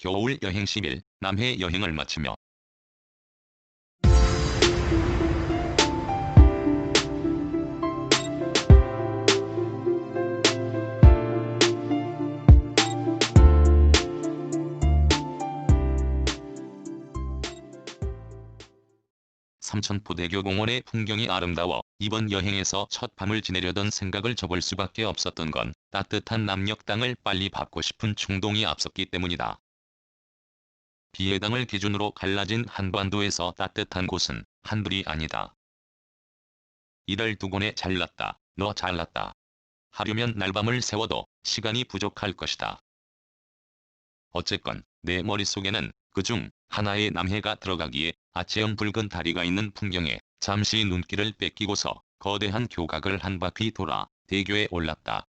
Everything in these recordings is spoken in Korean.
겨울 여행 10일 남해 여행을 마치며 삼천포대교 공원의 풍경이 아름다워 이번 여행에서 첫 밤을 지내려던 생각을 접을 수밖에 없었던 건 따뜻한 남녘 땅을 빨리 받고 싶은 충동이 앞섰기 때문이다. 비해당을 기준으로 갈라진 한반도에서 따뜻한 곳은 한둘이 아니다. 이를 두곤에 잘났다. 너 잘났다. 하려면 날밤을 세워도 시간이 부족할 것이다. 어쨌건 내 머릿속에는 그중 하나의 남해가 들어가기에 아체형 붉은 다리가 있는 풍경에 잠시 눈길을 뺏기고서 거대한 교각을 한 바퀴 돌아 대교에 올랐다.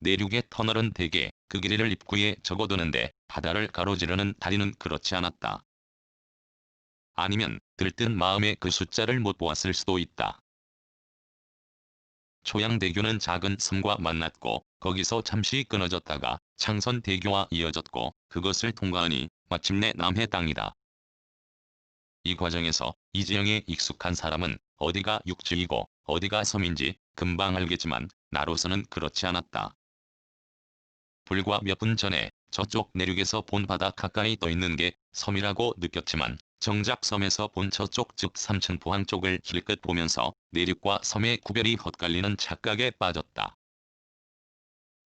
내륙의 터널은 대개 그 길이를 입구에 적어두는데 바다를 가로지르는 다리는 그렇지 않았다. 아니면 들뜬 마음에 그 숫자를 못 보았을 수도 있다. 초양대교는 작은 섬과 만났고 거기서 잠시 끊어졌다가 창선대교와 이어졌고 그것을 통과하니 마침내 남해 땅이다. 이 과정에서 이 지형에 익숙한 사람은 어디가 육지이고 어디가 섬인지 금방 알겠지만 나로서는 그렇지 않았다. 불과 몇 분 전에 저쪽 내륙에서 본 바다 가까이 떠 있는 게 섬이라고 느꼈지만 정작 섬에서 본 저쪽 즉 삼천포항 쪽을 힐끗 보면서 내륙과 섬의 구별이 헛갈리는 착각에 빠졌다.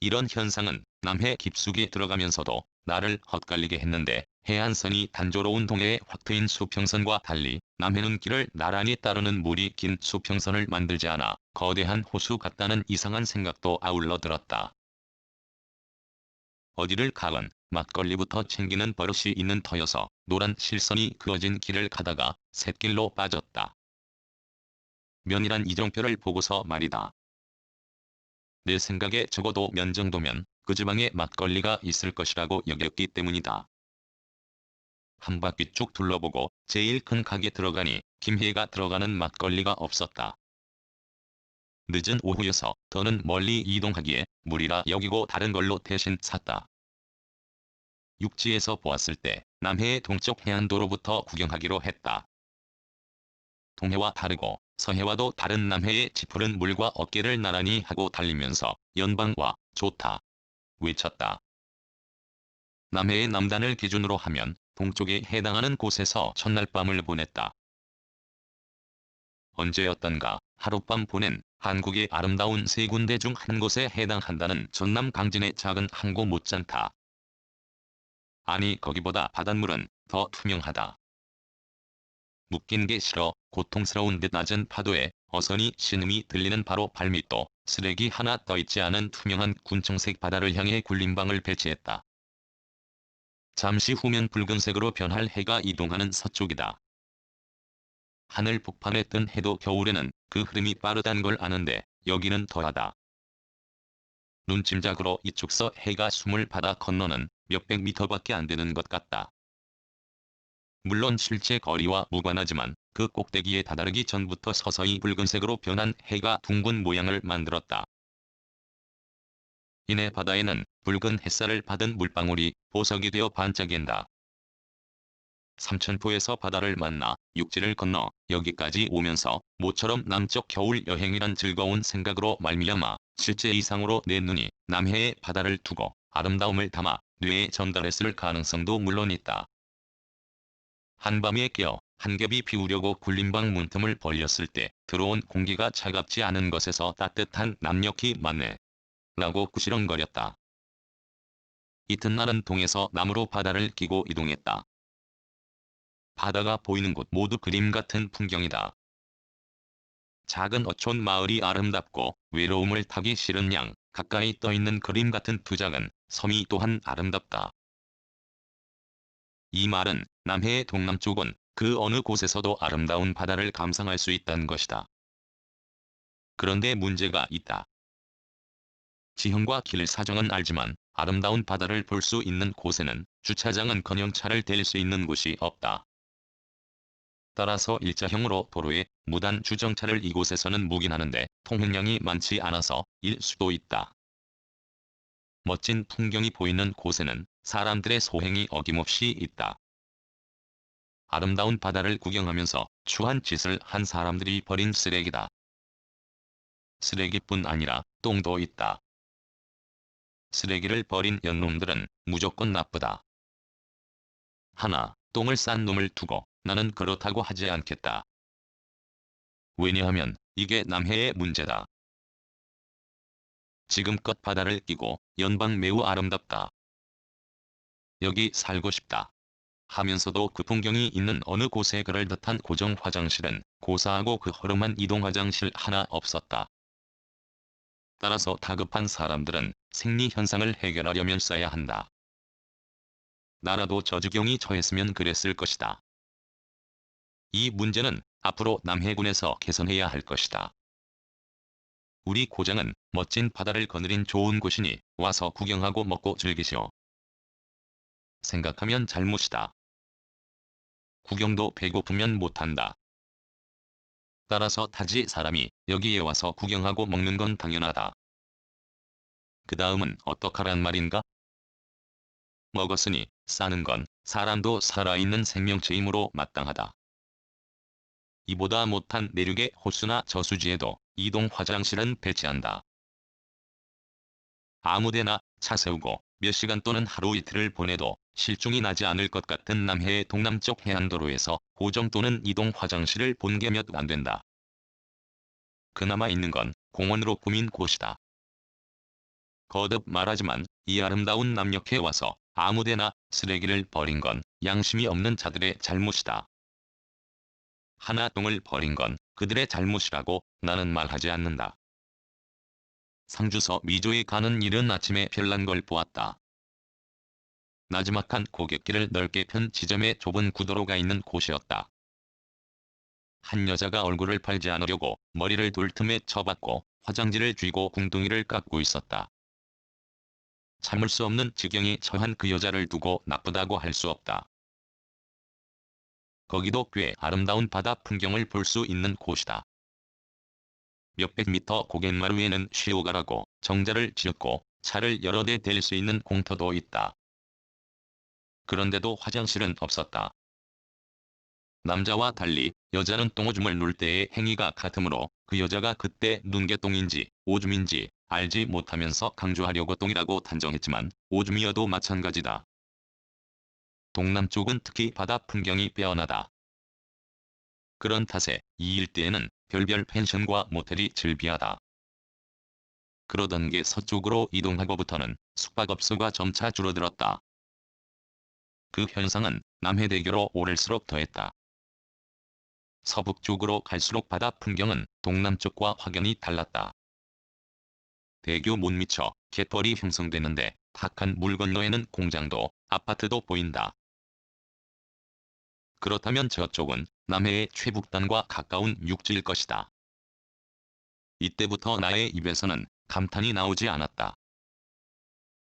이런 현상은 남해 깊숙이 들어가면서도 나를 헛갈리게 했는데 해안선이 단조로운 동해의 확 트인 수평선과 달리 남해는 길을 나란히 따르는 물이 긴 수평선을 만들지 않아 거대한 호수 같다는 이상한 생각도 아울러 들었다. 어디를 가건 막걸리부터 챙기는 버릇이 있는 터여서 노란 실선이 그어진 길을 가다가 샛길로 빠졌다. 면이란 이정표를 보고서 말이다. 내 생각에 적어도 면 정도면 그 지방에 막걸리가 있을 것이라고 여겼기 때문이다. 한 바퀴 쭉 둘러보고 제일 큰 가게 들어가니 김혜가 들어가는 막걸리가 없었다. 늦은 오후여서 더는 멀리 이동하기에 무리라 여기고 다른 걸로 대신 샀다. 육지에서 보았을 때 남해의 동쪽 해안도로부터 구경하기로 했다. 동해와 다르고 서해와도 다른 남해의 짙푸른 물과 어깨를 나란히 하고 달리면서 연방과 좋다. 외쳤다. 남해의 남단을 기준으로 하면 동쪽에 해당하는 곳에서 첫날 밤을 보냈다. 언제였던가 하룻밤 보낸 한국의 아름다운 세 군데 중 한 곳에 해당한다는 전남 강진의 작은 항구 못지않다. 아니 거기보다 바닷물은 더 투명하다. 묶인 게 싫어 고통스러운 듯 낮은 파도에 어선이 신음이 들리는 바로 발밑도 쓰레기 하나 떠있지 않은 투명한 군청색 바다를 향해 굴림방을 배치했다. 잠시 후면 붉은색으로 변할 해가 이동하는 서쪽이다. 하늘 북판에 뜬 해도 겨울에는 그 흐름이 빠르단 걸 아는데 여기는 더하다. 눈짐작으로 이쪽서 해가 숨을 받아 건너는 몇백 미터밖에 안 되는 것 같다. 물론 실제 거리와 무관하지만 그 꼭대기에 다다르기 전부터 서서히 붉은색으로 변한 해가 둥근 모양을 만들었다. 이내 바다에는 붉은 햇살을 받은 물방울이 보석이 되어 반짝인다. 삼천포에서 바다를 만나 육지를 건너 여기까지 오면서 모처럼 남쪽 겨울 여행이란 즐거운 생각으로 말미암아 실제 이상으로 내 눈이 남해의 바다를 두고 아름다움을 담아 뇌에 전달했을 가능성도 물론 있다. 한밤에 깨어 한겹이 피우려고 굴림방 문틈을 벌렸을 때 들어온 공기가 차갑지 않은 것에서 따뜻한 남녘이 맞네. 라고 구시렁거렸다. 이튿날은 동에서 나무로 바다를 끼고 이동했다. 바다가 보이는 곳 모두 그림 같은 풍경이다. 작은 어촌 마을이 아름답고 외로움을 타기 싫은 양 가까이 떠있는 그림 같은 두 작은 섬이 또한 아름답다. 이 말은 남해의 동남쪽은 그 어느 곳에서도 아름다운 바다를 감상할 수 있다는 것이다. 그런데 문제가 있다. 지형과 길 사정은 알지만 아름다운 바다를 볼 수 있는 곳에는 주차장은커녕 차를 댈 수 있는 곳이 없다. 따라서 일자형으로 도로에 무단 주정차를 이곳에서는 묵인하는데 통행량이 많지 않아서 일 수도 있다. 멋진 풍경이 보이는 곳에는 사람들의 소행이 어김없이 있다. 아름다운 바다를 구경하면서 추한 짓을 한 사람들이 버린 쓰레기다. 쓰레기뿐 아니라 똥도 있다. 쓰레기를 버린 연놈들은 무조건 나쁘다. 하나, 똥을 싼 놈을 두고 나는 그렇다고 하지 않겠다. 왜냐하면 이게 남해의 문제다. 지금껏 바다를 끼고 연방 매우 아름답다. 여기 살고 싶다. 하면서도 그 풍경이 있는 어느 곳에 그럴 듯한 고정 화장실은 고사하고 그 허름한 이동 화장실 하나 없었다. 따라서 다급한 사람들은 생리 현상을 해결하려면 써야 한다. 나라도 저주경이 처했으면 그랬을 것이다. 이 문제는 앞으로 남해군에서 개선해야 할 것이다. 우리 고장은 멋진 바다를 거느린 좋은 곳이니 와서 구경하고 먹고 즐기시오. 생각하면 잘못이다. 구경도 배고프면 못한다. 따라서 타지 사람이 여기에 와서 구경하고 먹는 건 당연하다. 그 다음은 어떡하란 말인가? 먹었으니 싸는 건 사람도 살아있는 생명체이므로 마땅하다. 이보다 못한 내륙의 호수나 저수지에도 이동 화장실은 배치한다. 아무데나 차 세우고 몇 시간 또는 하루 이틀을 보내도 실종이 나지 않을 것 같은 남해의 동남쪽 해안도로에서 고정 또는 이동 화장실을 본 게 몇 안 된다. 그나마 있는 건 공원으로 꾸민 곳이다. 거듭 말하지만 이 아름다운 남녘에 와서 아무데나 쓰레기를 버린 건 양심이 없는 자들의 잘못이다. 하나 똥을 버린 건 그들의 잘못이라고 나는 말하지 않는다. 상주서 미조에 가는 이른 아침에 별난 걸 보았다. 나지막한 고갯길을 넓게 편 지점에 좁은 구도로가 있는 곳이었다. 한 여자가 얼굴을 팔지 않으려고 머리를 돌 틈에 쳐박고 화장지를 쥐고 궁둥이를 깎고 있었다. 참을 수 없는 지경에 처한 그 여자를 두고 나쁘다고 할 수 없다. 거기도 꽤 아름다운 바다 풍경을 볼 수 있는 곳이다. 몇백 미터 고갯마루에는 쉬어가라고 정자를 지었고 차를 여러 대 댈 수 있는 공터도 있다. 그런데도 화장실은 없었다. 남자와 달리 여자는 똥오줌을 눌 때의 행위가 같으므로 그 여자가 그때 눈게 똥인지 오줌인지 알지 못하면서 강조하려고 똥이라고 단정했지만 오줌이어도 마찬가지다. 동남쪽은 특히 바다 풍경이 빼어나다. 그런 탓에 이 일대에는 별별 펜션과 모텔이 즐비하다. 그러던 게 서쪽으로 이동하고부터는 숙박업소가 점차 줄어들었다. 그 현상은 남해대교로 오를수록 더했다. 서북쪽으로 갈수록 바다 풍경은 동남쪽과 확연히 달랐다. 대교 못 미쳐 갯벌이 형성되는데 탁한 물 건너에는 공장도 아파트도 보인다. 그렇다면 저쪽은 남해의 최북단과 가까운 육지일 것이다. 이때부터 나의 입에서는 감탄이 나오지 않았다.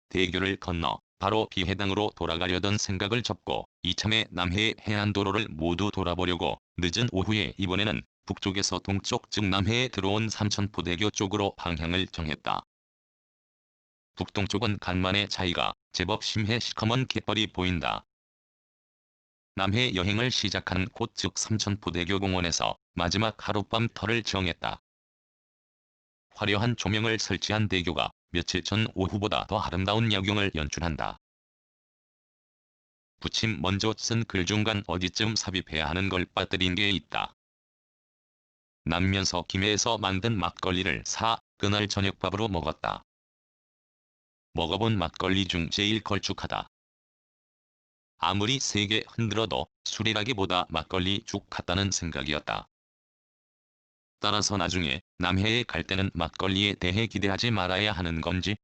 대교를 건너 바로 비해당으로 돌아가려던 생각을 접고 이참에 남해의 해안도로를 모두 돌아보려고 늦은 오후에 이번에는 북쪽에서 동쪽 즉 남해에 들어온 삼천포대교 쪽으로 방향을 정했다. 북동쪽은 간만에 차이가 제법 심해 시커먼 갯벌이 보인다. 남해 여행을 시작하는 곳즉 삼천포대교 공원에서 마지막 하룻밤 터를 정했다. 화려한 조명을 설치한 대교가 며칠 전 오후보다 더 아름다운 야경을 연출한다. 부침 먼저 쓴 글 중간 어디쯤 삽입해야 하는 걸 빠뜨린 게 있다. 남면서 김해에서 만든 막걸리를 사 그날 저녁밥으로 먹었다. 먹어본 막걸리 중 제일 걸쭉하다. 아무리 세게 흔들어도 술이라기보다 막걸리 죽 같다는 생각이었다. 따라서 나중에 남해에 갈 때는 막걸리에 대해 기대하지 말아야 하는 건지.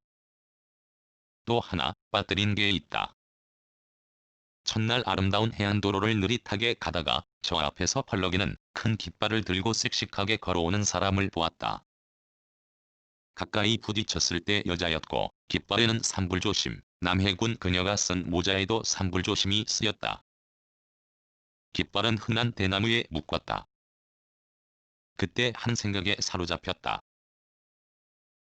또 하나 빠뜨린 게 있다. 첫날 아름다운 해안도로를 느릿하게 가다가 저 앞에서 펄럭이는 큰 깃발을 들고 씩씩하게 걸어오는 사람을 보았다. 가까이 부딪혔을 때 여자였고 깃발에는 산불조심, 남해군 그녀가 쓴 모자에도 산불조심이 쓰였다. 깃발은 흔한 대나무에 묶었다. 그때 한 생각에 사로잡혔다.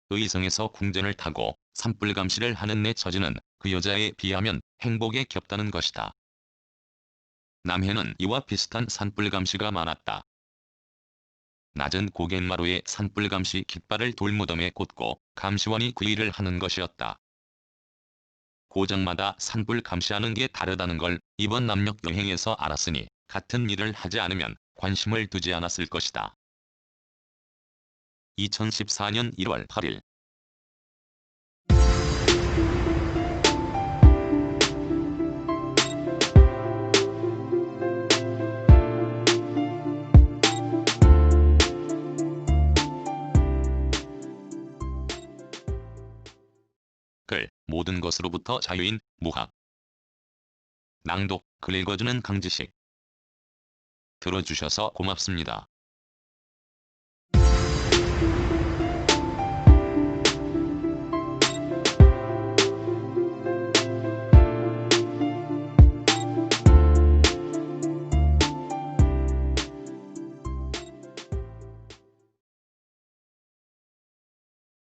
의성에서 궁전을 타고 산불 감시를 하는 내 처지는 그 여자에 비하면 행복에 겹다는 것이다. 남해는 이와 비슷한 산불 감시가 많았다. 낮은 고갯마루에 산불 감시 깃발을 돌무덤에 꽂고 감시원이 그 일을 하는 것이었다. 고장마다 산불 감시하는 게 다르다는 걸 이번 남녘 여행에서 알았으니 같은 일을 하지 않으면 관심을 두지 않았을 것이다. 2014년 1월 8일 모든 것으로부터 자유인 무학 낭독 글 읽어주는 강지식 들어주셔서 고맙습니다.